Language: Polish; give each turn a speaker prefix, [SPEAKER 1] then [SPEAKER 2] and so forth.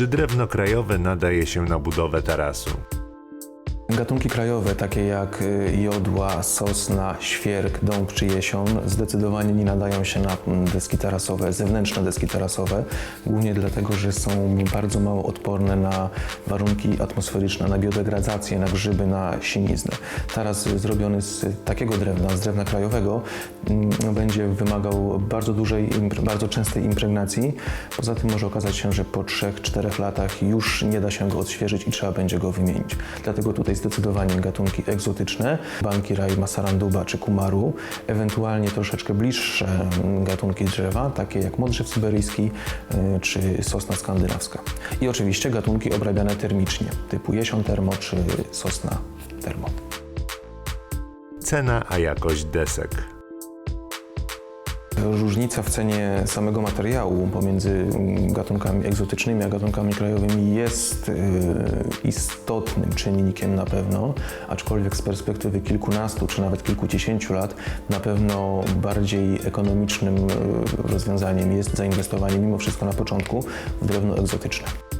[SPEAKER 1] Czy drewno krajowe nadaje się na budowę tarasu?
[SPEAKER 2] Gatunki krajowe, takie jak y, jodła, sosna, świerk, dąb czy jesion, zdecydowanie nie nadają się na deski tarasowe, zewnętrzne deski tarasowe, głównie dlatego, że są bardzo mało odporne na warunki atmosferyczne, na biodegradzację, na grzyby, na siniznę. Taras zrobiony z takiego drewna, z drewna krajowego, mm, będzie wymagał bardzo dużej, bardzo częstej impregnacji. Poza tym może okazać się, że po 3-4 latach już nie da się go odświeżyć i trzeba będzie go wymienić. Dlatego tutaj zdecydowanie gatunki egzotyczne, banki raj masaranduba czy kumaru, ewentualnie troszeczkę bliższe gatunki drzewa, takie jak modrzew syberyjski y, czy sosna skandynawska. I oczywiście gatunki obrabiane termicznie, typu jesion termo czy sosna termo.
[SPEAKER 1] Cena a jakość desek.
[SPEAKER 2] Różnica w cenie samego materiału pomiędzy mm, gatunkami egzotycznymi a gatunkami krajowymi jest y, istotnym czynnikiem na pewno, aczkolwiek z perspektywy kilkunastu czy nawet kilkudziesięciu lat na pewno bardziej ekonomicznym y, rozwiązaniem jest zainwestowanie mimo wszystko na początku w drewno egzotyczne.